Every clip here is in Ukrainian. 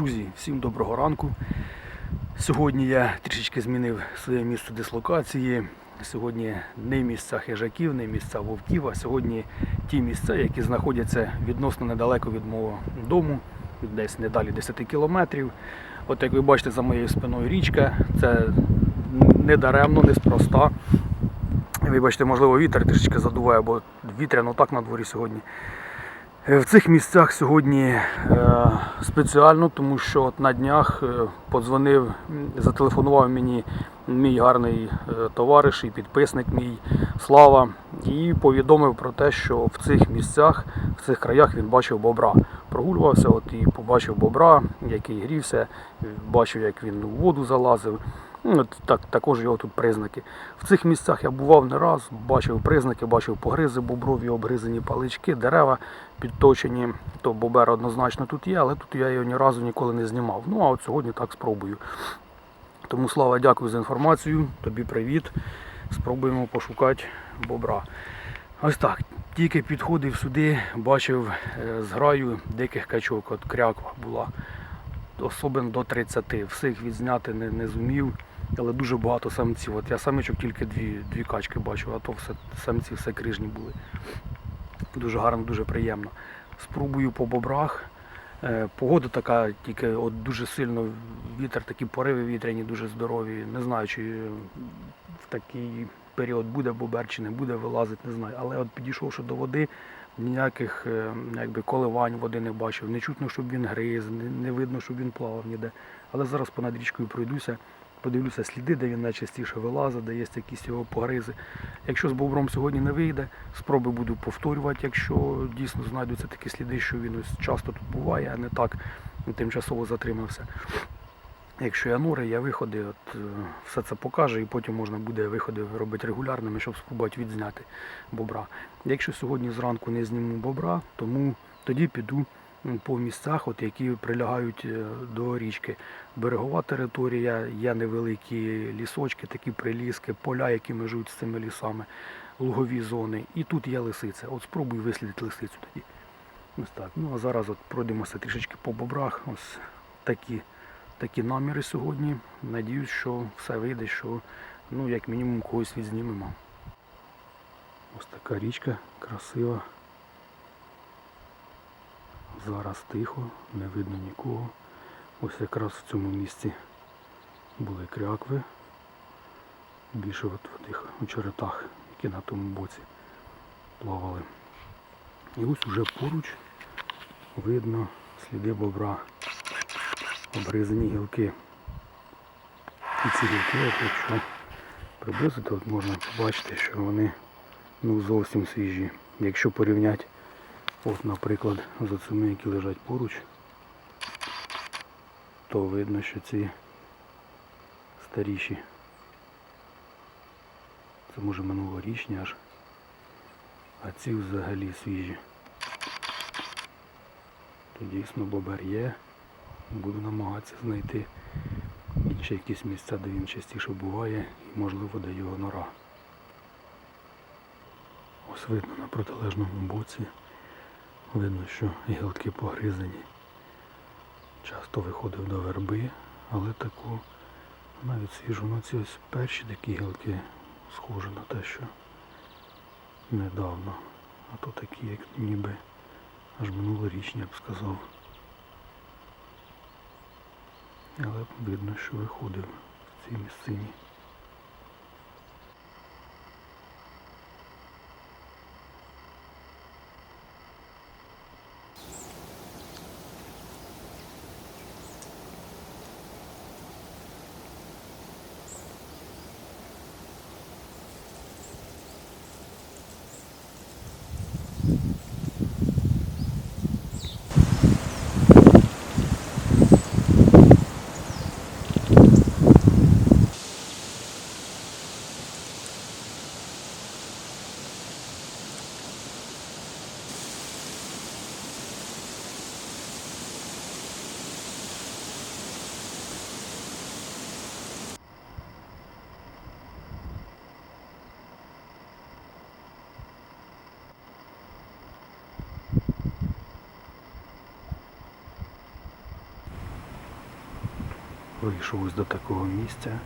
Друзі, всім доброго ранку. Сьогодні я трішечки змінив своє місце дислокації. Сьогодні не місця хижаків, не місця вовків, а сьогодні ті місця, які знаходяться відносно недалеко від мого дому, десь не далі 10 кілометрів. От як ви бачите за моєю спиною річка, це не даремно, неспроста. Вибачте, можливо, вітер трішечки задуває, бо вітряно так на дворі сьогодні. Е, В цих місцях сьогодні е, спеціально, тому що от на днях е, подзвонив, зателефонував мені мій гарний товариш і підписник мій Слава, і повідомив про те, що в цих місцях, в цих краях він бачив бобра. Прогулювався, от і побачив бобра, який грівся, бачив, як він у воду залазив. Ну, от так, також його тут признаки. В цих місцях я бував не раз, бачив признаки, бачив погризи боброві, обгризані палички, дерева підточені. То бобер однозначно тут є, але тут я його ні разу ніколи не знімав. Ну а от сьогодні так спробую. Тому слава, дякую за інформацію. Тобі привіт. Спробуємо пошукати бобра. Ось так. Тільки підходив сюди, бачив е, зграю диких качок. От кряква була особин до 30. Всіх відзняти не, не зумів, але дуже багато самців. От я самичок тільки дві, дві качки бачив, а то все, самці все крижні були. Дуже гарно, дуже приємно. Спробую по бобрах. Е, Погода така, тільки от дуже сильно вітер, такі пориви вітряні, дуже здорові. Не знаю, чи в такий період буде бобер, чи не буде вилазити, не знаю. Але от підійшовши до води, ніяких е, якби, коливань води не бачив. Не чутно, щоб він гриз, не видно, щоб він плавав ніде. Але зараз понад річкою пройдуся, подивлюся сліди, де він найчастіше вилазить, де є якісь його погризи. Якщо з бобром сьогодні не вийде, спроби буду повторювати, якщо дійсно знайдуться такі сліди, що він ось часто тут буває, а не так тимчасово затримався. Якщо я нори, я виходи, от, е, все це покаже і потім можна буде виходи робити регулярними, щоб спробувати відзняти бобра. Якщо сьогодні зранку не зніму бобра, тому тоді піду по місцях, от, які прилягають е, до річки. Берегова територія, є невеликі лісочки, такі приліски, поля, які межують з цими лісами, лугові зони. І тут є лисиця. От спробую вислідити лисицю тоді. Ось так. Ну а зараз от пройдемося трішечки по бобрах. Ось такі такі наміри сьогодні. Надіюсь, що все вийде, що ну, як мінімум когось відзнімемо. Ось така річка красива. Зараз тихо, не видно нікого. Ось якраз в цьому місці були крякви. Більше от в тих очеретах, які на тому боці плавали. І ось уже поруч видно сліди бобра обрізані гілки. І ці гілки, от якщо приблизити, от можна побачити, що вони ну, зовсім свіжі. Якщо порівняти, от, наприклад, з оцими, які лежать поруч, то видно, що ці старіші. Це може минулорічні аж, а ці взагалі свіжі. То дійсно бобер є. Буду намагатися знайти інші якісь місця, де він частіше буває і можливо де його нора. Ось видно на протилежному боці. Видно, що гілки погризані. Часто виходив до верби, але таку навіть свіжу на ці ось перші такі гілки схожі на те, що недавно. А то такі, як ніби аж минулорічні, я б сказав. Але видно, що виходив в цій місцині. Вийшов ось до такого місця.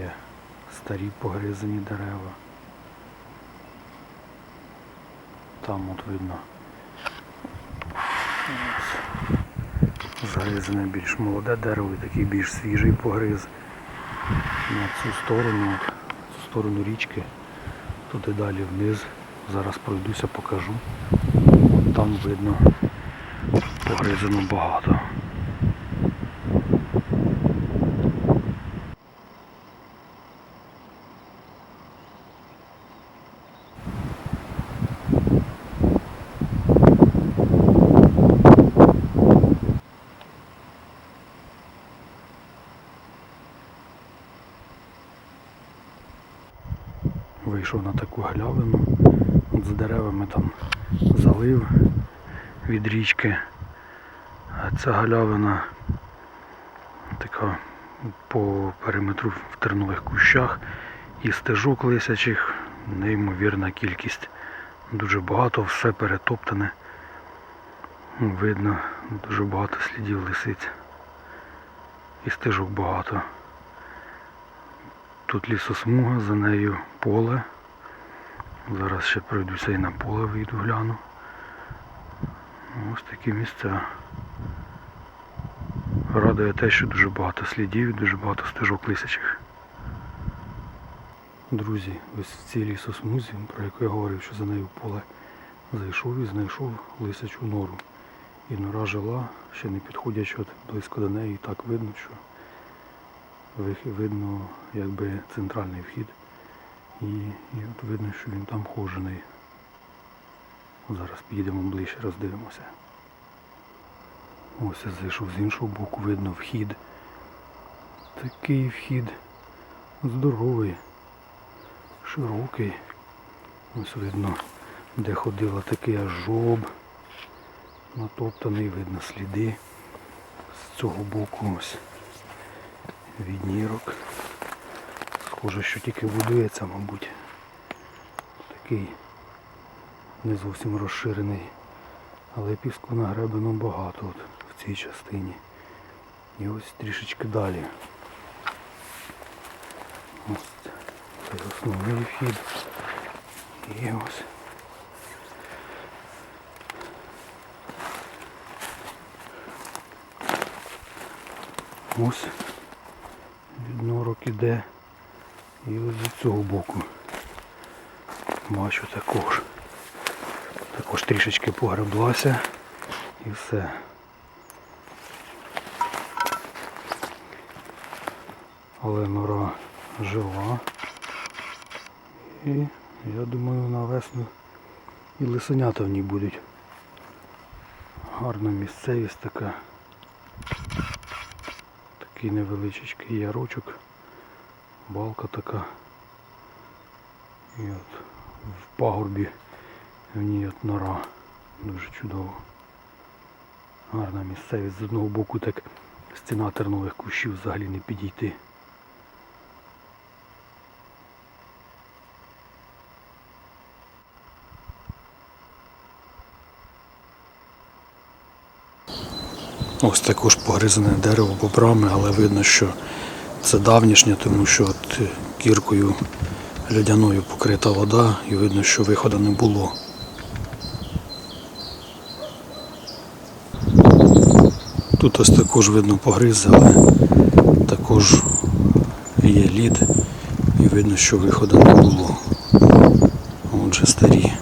Є старі погризані дерева. Там от видно. Загризане більш молоде дерево і такий більш свіжий погриз. На цю сторону, цю сторону річки, туди далі вниз. Зараз пройдуся, покажу. Там видно погризано багато. Вийшов на таку галявину. От з деревами там залив від річки. Ця галявина така по периметру в тернових кущах і стежок лисячих, неймовірна кількість. Дуже багато, все перетоптане. Видно дуже багато слідів лисиць. І стежок багато. Тут лісосмуга, за нею поле. Зараз ще пройдуся і на поле вийду гляну. Ось такі місця. Радує те, що дуже багато слідів, дуже багато стежок лисячих. Друзі, ось в цій лісосмузі, про яку я говорив, що за нею поле зайшов і знайшов лисячу нору. І нора жила, ще не підходячи от близько до неї, і так видно, що видно якби центральний вхід. І, і от видно, що він там хожений. Зараз підійдемо ближче, роздивимося. Ось я зайшов з іншого боку, видно вхід. Такий вхід здоровий, широкий. Ось видно, де ходила такий аж жоб. Натоптаний, видно сліди. З цього боку ось віднірок. Схоже, що тільки будується, мабуть. Такий не зовсім розширений. Але піску нагребено багато от в цій частині. І ось трішечки далі. Ось це основний вхід. І ось. Ось від норок іде. І ось з цього боку бачу також. Також трішечки погреблася і все. Але нора жива. І я думаю на весну і лисенята в ній будуть. Гарна місцевість така. Такий невеличкий ярочок. Балка така. І от в пагорбі в ній от нора. Дуже чудово. Гарна місцевість. З одного боку так стіна тернових кущів взагалі не підійти. Ось також погризане дерево бобрами, але видно, що це давнішнє, тому що от кіркою льодяною покрита вода і видно, що виходу не було. Тут ось також видно погризи, але також є лід і видно, що виходу не було. Отже старі.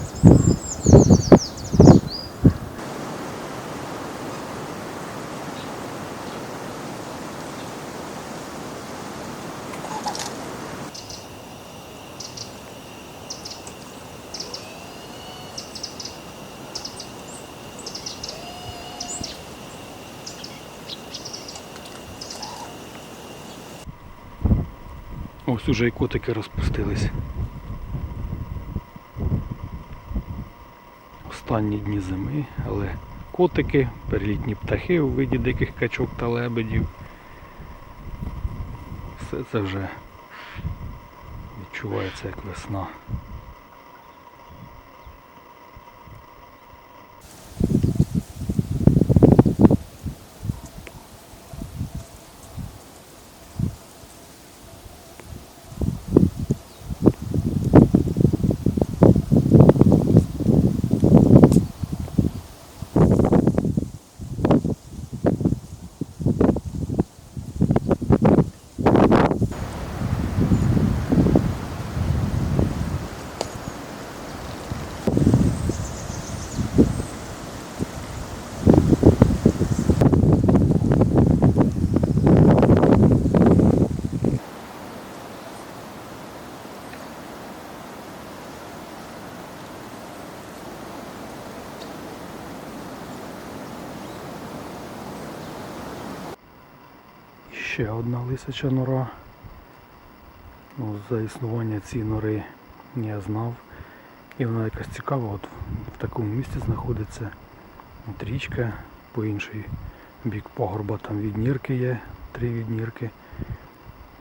Ось уже і котики розпустились. Останні дні зими, але котики, перелітні птахи у виді диких качок та лебедів. Все це вже відчувається як весна. ще одна лисяча нора. Ну, за існування цієї нори я знав. І вона якась цікава, от в такому місці знаходиться от річка, по інший бік пагорба там віднірки є, три віднірки.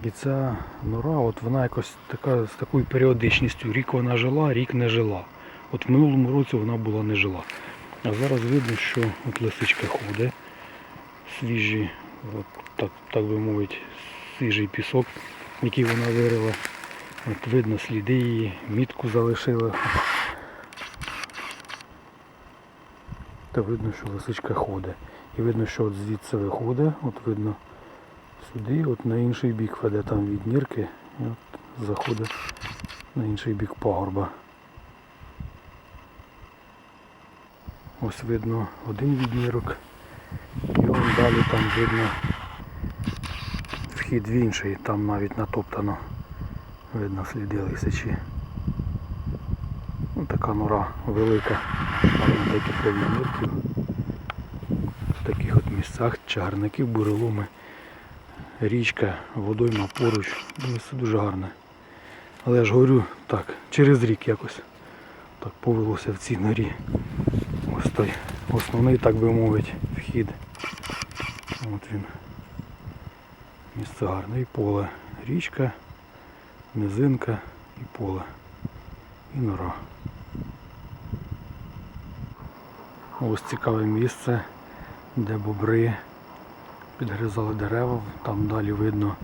І ця нора, от вона якось така з такою періодичністю. Рік вона жила, рік не жила. От в минулому році вона була не жила. А зараз видно, що от лисичка ходить, свіжі, от, так, так би мовити, свіжий пісок, який вона вирила. От видно сліди її, мітку залишила. Та видно, що лисичка ходить. І видно, що от звідси виходить, от видно сюди, от на інший бік веде там від нірки, і от заходить на інший бік пагорба. Ось видно один віднірок. І вон далі там видно вхід в інший, там навіть натоптано. Видно сліди лисичі. Ну, така нора велика, там на декілька відмірків. В таких от місцях чагарників, буреломи, річка, водойма поруч. Місце дуже гарне. Але я ж говорю, так, через рік якось так повелося в цій норі. Ось той основний, так би мовити, вхід. От він. Місце гарне. І поле. Річка, низинка і поле. І нора. Ось цікаве місце, де бобри підгризали дерева. Там далі видно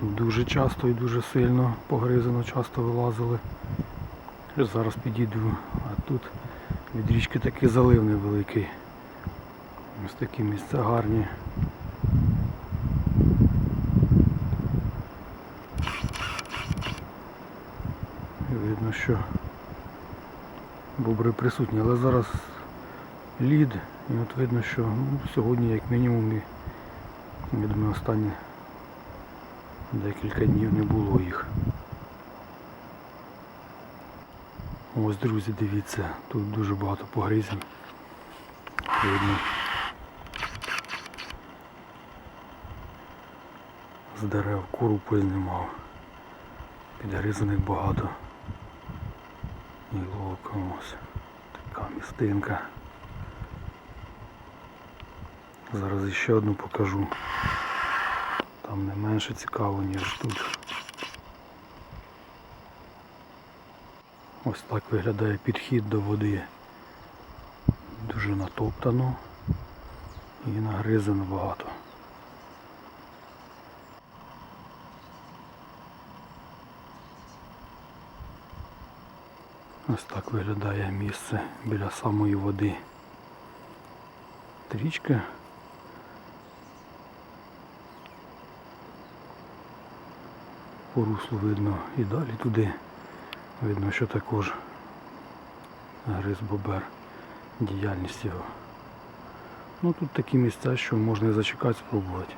дуже часто і дуже сильно погризано, часто вилазили. Зараз підійду, а тут від річки такий залив невеликий. Ось такі місця гарні. І Видно, що бобри присутні, але зараз лід і от видно, що ну, сьогодні як мінімум і я думаю останні декілька днів не було їх. Ось, друзі, дивіться, тут дуже багато погризень. Видно. З дерев куру познімав. Підгризаних багато. І лока ось. Така містинка. Зараз іще одну покажу. Там не менше цікаво, ніж тут. Ось так виглядає підхід до води. Дуже натоптано і нагризано багато. Ось так виглядає місце біля самої води. Річка. По руслу видно і далі туди. Видно, що також гриз бобер, діяльність його. Ну тут такі місця, що можна зачекати, спробувати.